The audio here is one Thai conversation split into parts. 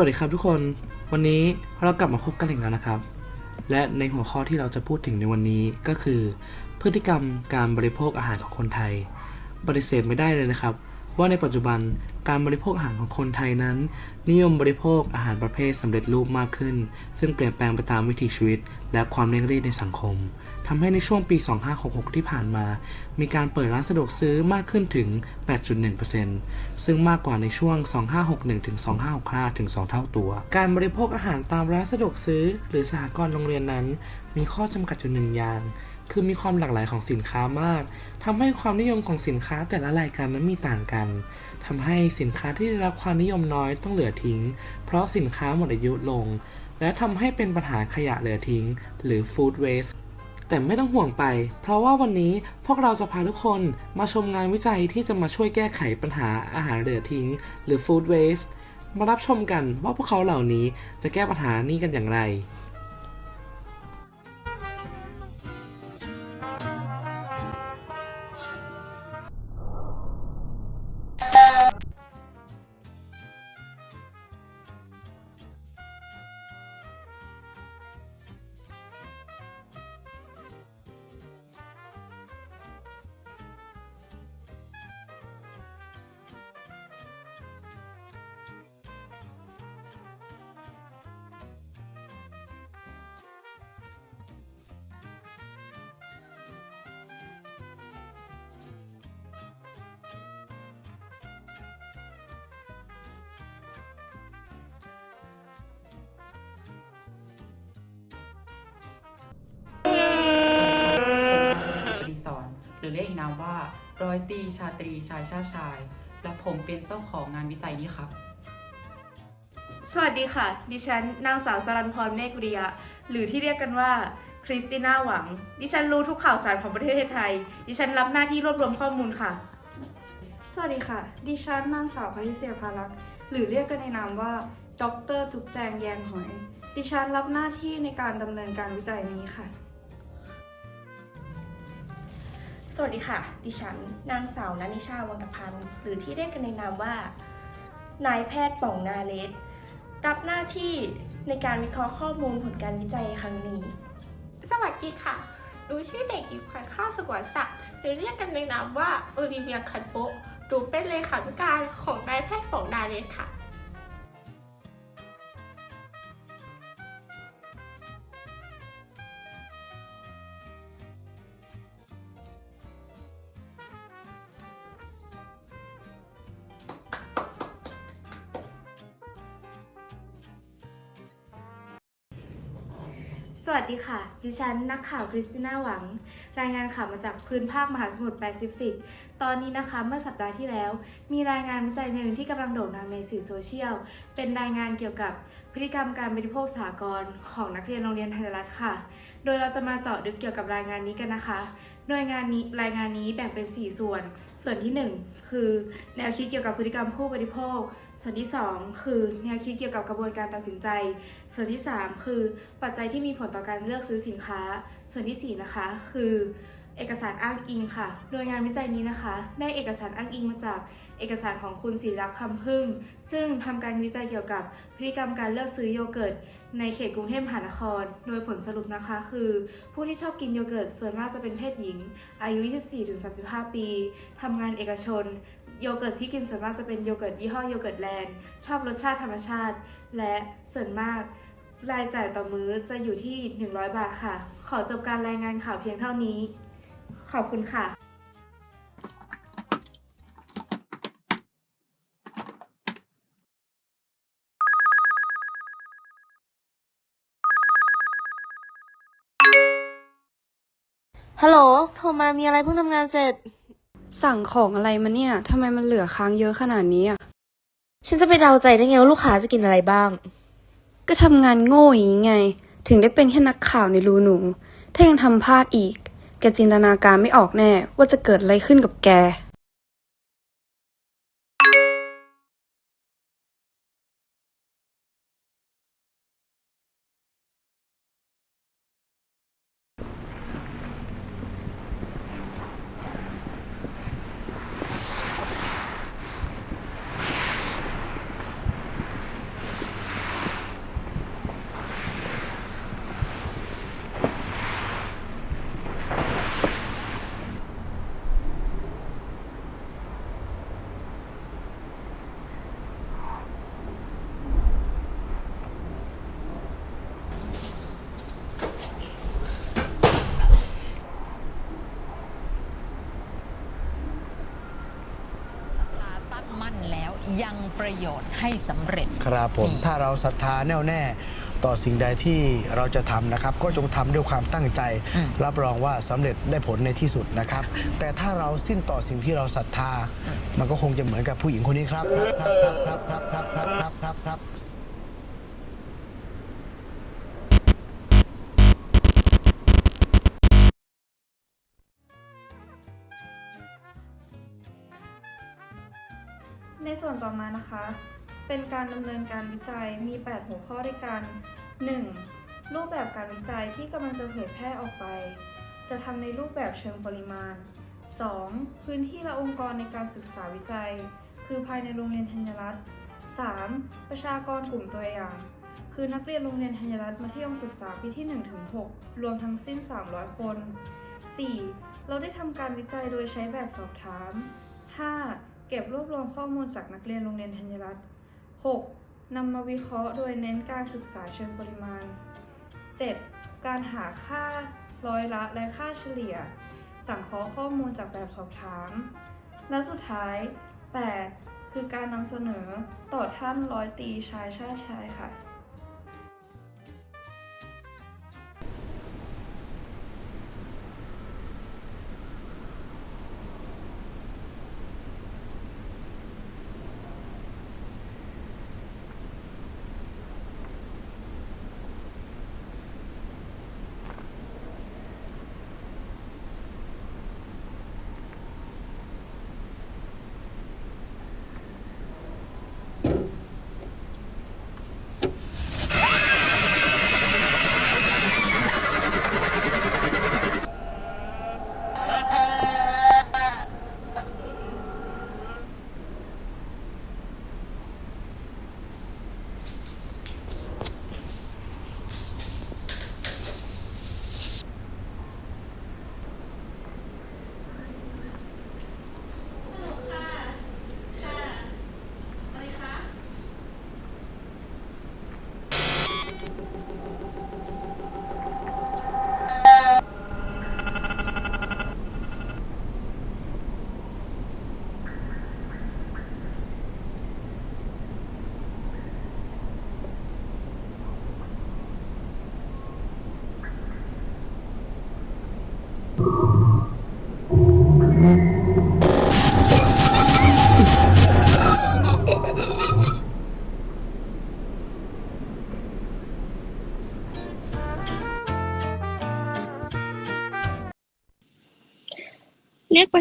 วัสดีครับทุกคน วันนี้เรากลับมาพบกันอีกแล้วนะครับ และในหัวข้อที่เราจะพูดถึงในวันนี้ก็คือ พฤติกรรมการบริโภคอาหารของคนไทย ปฏิเสธไม่ได้เลยนะครับ ว่าในปัจจุบัน การบริโภคอาหารของคนไทยนั้น นิยมบริโภคอาหารประเภทสำเร็จรูปมากขึ้น ซึ่งเปลี่ยนแปลงไปตามวิถีชีวิต และความเร่งรีบในสังคมทำให้ในช่วงปี 2566 ที่ผ่านมา มีการเปิดร้านสะดวกซื้อมากขึ้นถึง 8.1%ซึ่งมากกว่าในช่วง 2561 ถึง 2565 ถึง 2 เท่าตัว การบริโภคอาหารตามร้านสะดวกซื้อ หรือสหกรณ์โรงเรียนนั้น มีข้อจำกัดอยู่หนึ่งอย่างคือมีความหลากหลายของสินค้ามากทำให้ความนิยมของสินค้าแต่ละรายการนั้นมีต่างกันทำให้สินค้าที่ได้รับความนิยมน้อยต้องเหลือทิ้ง เพราะสินค้าหมดอายุลง และทำให้เป็นปัญหาขยะเหลือทิ้ง หรือ food waste แต่ไม่ต้องห่วงไป เพราะว่าวันนี้พวกเราจะพาทุกคนมาชมงานวิจัยที่จะมาช่วยแก้ไขปัญหาอาหารเหลือทิ้ง หรือ food waste มารับชมกันว่าพวกเขาเหล่านี้จะแก้ปัญหานี้กันอย่างไรามว่า ร้อยตรีชาตรีชายชาติชาย และผมเป็นเจ้าของงานวิจัยนี้ครับ สวัสดีค่ะ ดิฉันนางสาวสรันพรเมฆวิริยะ หรือที่เรียกกันว่าคริสติน่าหวัง ดิฉันรู้ทุกข่าวสารของประเทศไทย ดิฉันรับหน้าที่รวบรวมข้อมูลค่ะ สวัสดีค่ะ ดิฉันนางสาวพทิเซียภารักษ์หรือเรียกกันในนามว่าดรทุกแจงแยงหอย ดิฉันรับหน้าที่ในการดำเนินการวิจัยนี้ค่ะ สวัสดีค่ะ ดิฉัน นางสาวนันนิชาวังกพันธ์ หรือที่เรียกกันในนามว่า นายแพทย์ป่องนาเลสรับหน้าที่ในการวิเคราะห์ข้อมูลผลการวิจัยครั้งนี้ สวัสดีค่ะหนูชื่อเด็กหญิงขวัญข้าวสกวนศักดิ์หรือเรียกกันในนามว่าโอลิเวียคันโปะหนูเป็นเลขาธิการของนายแพทย์ปองดาเลสค่ะ สวัสดีค่ะ ดิฉันนักข่าวคริสติน่าหวัง รายงานข่าวมาจากพื้นภาคมหาสมุทรแปซิฟิก ตอนนี้นะคะเมื่อสัปดาห์ที่แล้ว มีรายงานวิจัยหนึ่งที่กำลังโด่งดังในสื่อโซเชียล เป็นรายงานเกี่ยวกับพฤติกรรมการบริโภคสหกรณ์ของนักเรียนโรงเรียนไทยรัฐค่ะ โดยเราจะมาเจาะลึกเกี่ยวกับรายงานนี้กันนะคะ โดยงานนี้รายงานนี้แบ่งเป็น 4 ส่วน ส่วนที่ 1 คือ แนวคิดเกี่ยวกับพฤติกรรมผู้บริโภค ส่วนที่ 2 คือ แนวคิดเกี่ยวกับกระบวนการตัดสินใจ ส่วนที่ 3 คือ ปัจจัยที่มีผลต่อการเลือกซื้อสินค้า ส่วนที่ 4 นะคะ คือ เอกสารอ้างอิงค่ะ โดยงานวิจัยนี้นะคะ ได้เอกสารอ้างอิงมาจาก เอกสารของคุณศิรักษ์คำพึ่ง ซึ่งทำการวิจัยเกี่ยวกับพฤติกรรมการเลือกซื้อโยเกิร์ตในเขตกรุงเทพมหานคร โดยผลสรุปนะคะคือ ผู้ที่ชอบกินโยเกิร์ตส่วนมากจะเป็นเพศหญิง อายุ 24-35 ปีทำงานเอกชน โยเกิร์ตที่กินส่วนมากจะเป็นโยเกิร์ตยี่ห้อโยเกิร์ตแลนด์ ชอบรสชาติธรรมชาติ และส่วนมากรายจ่ายต่อมื้อจะอยู่ที่ 100 บาทค่ะ ขอจบการรายงานข่าวเพียงเท่านี้ ขอบคุณค่ะ ฮัลโหล โทรมามีอะไรเพิ่งทำงานเสร็จ สั่งของอะไรมาเนี่ย ทำไมมันเหลือค้างเยอะขนาดนี้อะฉันจะไปเดาใจได้ไงว่าลูกค้าจะกินอะไรบ้าง ก็ทำงานโง่อย่างนี้ไง ถึงได้เป็นแค่นักข่าวในรูหนู ถ้ายังทำพลาดอีก แกจินตนาการไม่ออกแน่ว่าจะเกิดอะไรขึ้นกับแก ยังประโยชน์ให้สำเร็จ ครับผมนี่ถ้าเราศรัทธาแน่วแน่ ต่อสิ่งใดที่เราจะทำนะครับ ก็จงทำด้วยความตั้งใจ อืม รับรองว่าสำเร็จได้ผลในที่สุดนะครับ แต่ถ้าเราสิ้นต่อสิ่งที่เราศรัทธา มันก็คงจะเหมือนกับผู้หญิงคนนี้ครับครับครับครับครับครับครับครับ ในส่วนต่อมานะคะ เป็นการดำเนินการวิจัยมี 8 หัวข้อด้วยกัน 1. รูปแบบการวิจัยที่กำลังจะเผยแพร่ออกไป จะทำในรูปแบบเชิงปริมาณ 2. พื้นที่และองค์กรในการศึกษาวิจัย คือภายในโรงเรียนธัญรัตน์ 3. ประชากรกลุ่มตัวอย่าง คือนักเรียนโรงเรียนธัญรัตน์มัธยมศึกษาปีที่ 1-6 รวมทั้งสิ้น 300 คน 4. เราได้ทำการวิจัยโดยใช้แบบสอบถาม 5. เก็บรวบรวมข้อมูลจากนักเรียนโรงเรียนธัญรัตน์ 6. นำมาวิเคราะห์โดยเน้นการศึกษาเชิงปริมาณ 7. การหาค่าร้อยละและค่าเฉลี่ย สังเคราะห์ข้อมูลจากแบบสอบถาม และสุดท้าย 8. คือการนำเสนอต่อท่านร้อยตีชายชาติชายค่ะ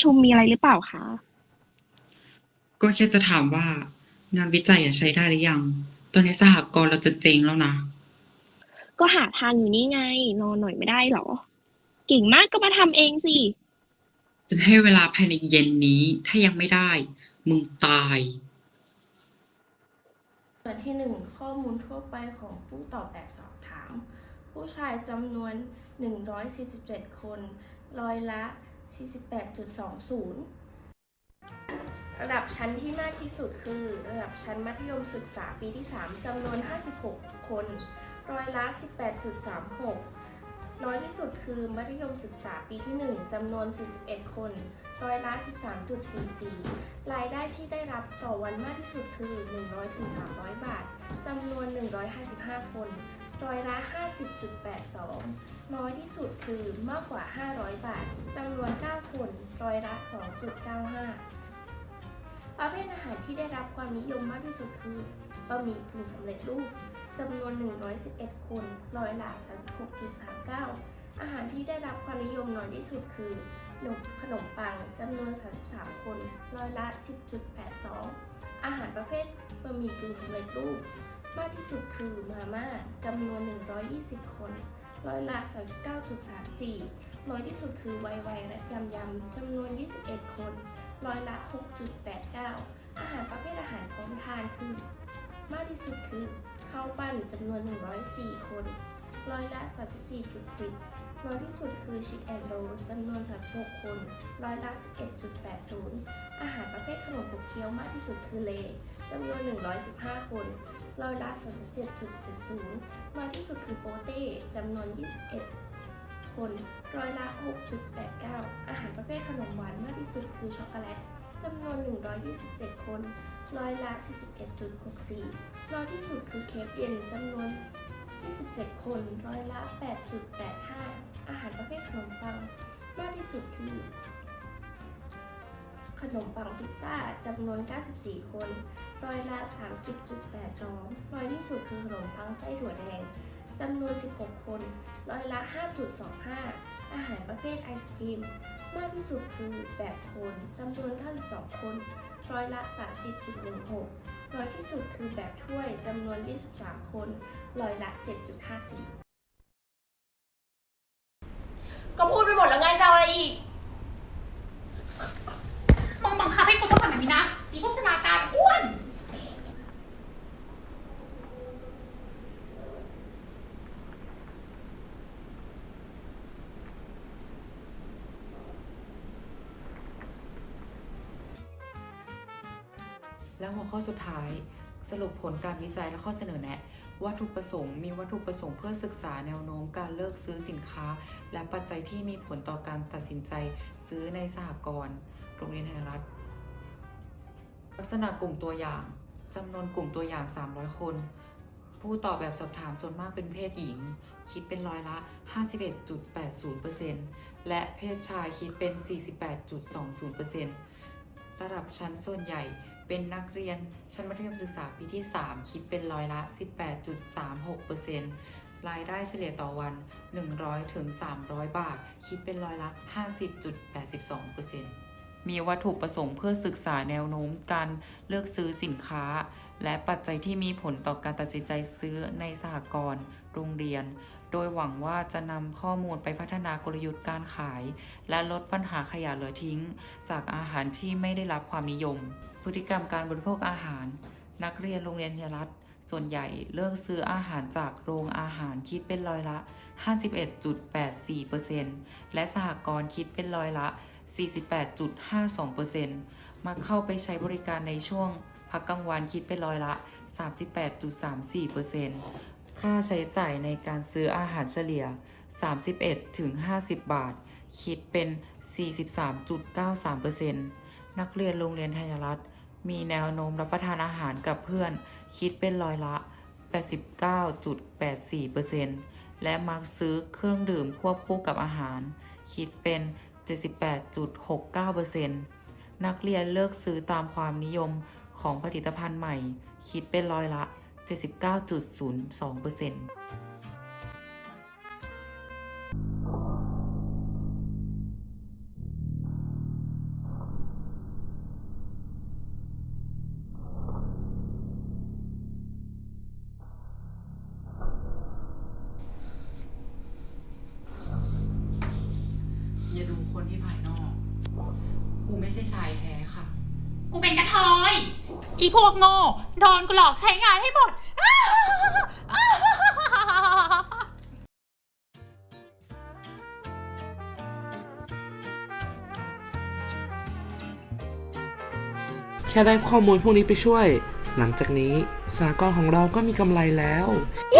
ประชุมมีอะไรหรือเปล่าคะ ก็แค่จะถามว่างานวิจัยอะใช้ได้หรือยัง ตอนนี้สหกรณ์เราจะเจ๊งแล้วนะ ก็หาทางอยู่นี่ไง นอนหน่อยไม่ได้เหรอ เก่งมากก็มาทำเองสิฉันให้เวลาภายในเย็นนี้ ถ้ายังไม่ได้ มึงตาย ส่วนที่ 1 ข้อมูลทั่วไปของผู้ตอบแบบสอบถาม ผู้ชายจำนวน 147 คน ร้อยละ 48.20 ระดับชั้นที่มากที่สุดคือ ระดับชั้นมัธยมศึกษาปีที่ 3จำนวน 56 คน ร้อยละ 18.36 น้อยที่สุดคือมัธยมศึกษาปีที่ 1จำนวน 41 คน ร้อยละ 13.44 รายได้ที่ได้รับต่อวันมากที่สุดคือ 100-300 บาทจำนวน 155 คน ร้อยละ 50.82 น้อยที่สุดคือมากกว่า 500 บาทจำนวน 9 คน ร้อยละ 2.95 ประเภทอาหารที่ได้รับความนิยมมากที่สุดคือบะหมี่กึ่งสำเร็จรูปจำนวน 111 คน ร้อยละ 36.39 อาหารที่ได้รับความนิยมน้อยที่สุดคือขนมขนมปังจำนวน 33 คน ร้อยละ 10.82 อาหารประเภทบะหมี่กึ่งสำเร็จรูป มากที่สุดคือมาม่าจำนวน 120 คน ร้อยละ 39.34 น้อยที่สุดคือไวไวและยำยำจำนวน 21 คน ร้อยละ 6.89 อาหารประเภทอาหารพร้อมทานคือ มากที่สุดคือข้าวปั้นจำนวน 104 คน ร้อยละ 34.10 น้อยที่สุดคือชิคแอนโรจำนวน 36 คน ร้อยละ 11.80 อาหารประเภทขนมขบเคี้ยวมากที่สุดคือเลจำนวน 115 คน ร้อยละ37.70 น้อยที่สุดคือโปเต้จำนวน 21 คน ร้อยละ 6.89 อาหารประเภทขนมหวานมากที่สุดคือช็อกโกแลตจำนวน 127 คน ร้อยละ 41.64 น้อยที่สุดคือเคปเย็นจำนวน 27 คน ร้อยละ 8.85 อาหารประเภทขนมปังมากที่สุดคือ ขนมปังพิซซ่าจำนวน 94 คน ร้อยละ 30.82 น้อยที่สุดคือขนมปังไส้ถั่วแดงจำนวน 16 คน ร้อยละ 5.25 อาหารประเภทไอศครีม มากที่สุดคือแบบโทนจำนวน 92 คน ร้อยละ 30.16 น้อยที่สุดคือแบบถ้วยจำนวน 23 คน ร้อยละ 7.54 ก็พูดไปหมดแล้วไงจะอะไรอีก มึงบังคับให้กูต้องทำแบบนี้นะอีพวกชนาการอ้วน และหัวข้อสุดท้ายสรุปผลการวิจัยและข้อเสนอแนะวัตถุประสงค์มีวัตถุประสงค์เพื่อศึกษาแนวโน้มการเลิกซื้อสินค้า และปัจจัยที่มีผลต่อการตัดสินใจซื้อในสหกรณ์ โรงเรียนไทยรัฐ ลักษณะกลุ่มตัวอย่างจำนวนกลุ่มตัวอย่าง 300 คน ผู้ตอบแบบสอบถามส่วนมากเป็นเพศหญิง คิดเป็นร้อยละ 51.80%และเพศชายคิดเป็น 48.20%ระดับชั้นส่วนใหญ่เป็นนักเรียนชั้นมัธยมศึกษาปีที่ 3 คิดเป็นร้อยละ 18.36%รายได้เฉลี่ยต่อวัน 100ถึง300 บาท คิดเป็นร้อยละ 50.82% มีวัตถุประสงค์เพื่อศึกษาแนวโน้มการเลือกซื้อสินค้า และปัจจัยที่มีผลต่อการตัดสินใจซื้อในสหกรณ์โรงเรียน โดยหวังว่าจะนำข้อมูลไปพัฒนากลยุทธ์การขาย และลดปัญหาขยะเหลือทิ้ง จากอาหารที่ไม่ได้รับความนิยม พฤติกรรมการบริโภคอาหาร นักเรียนโรงเรียนยรัฐส่วนใหญ่เลือกซื้ออาหารจากโรงอาหารคิดเป็นร้อยละ 51.84%และสหกรณ์คิดเป็นร้อยละ 48.52%มาเข้าไปใช้บริการในช่วงพักกลางวันคิดเป็นร้อยละ 38.34%ค่าใช้จ่ายในการซื้ออาหารเฉลี่ย 31-50 บาท คิดเป็น 43.93%นักเรียนโรงเรียนไทยรัฐ มีแนวโน้มรับประทานอาหารกับเพื่อน คิดเป็นร้อยละ 89.84%และมักซื้อเครื่องดื่มควบคู่กับอาหาร คิดเป็น 78.69%นักเรียนเลือกซื้อตามความนิยมของผลิตภัณฑ์ใหม่ คิดเป็นร้อยละ 79.02% ช่ชายแท้ค่ะ กูเป็นกระเทยอีพวกโง่โดนกูหลอกใช้งานให้หมด แค่ได้ข้อมูลพวกนี้ไปช่วย หลังจากนี้สากลของเราก็มีกำไรแล้วเย้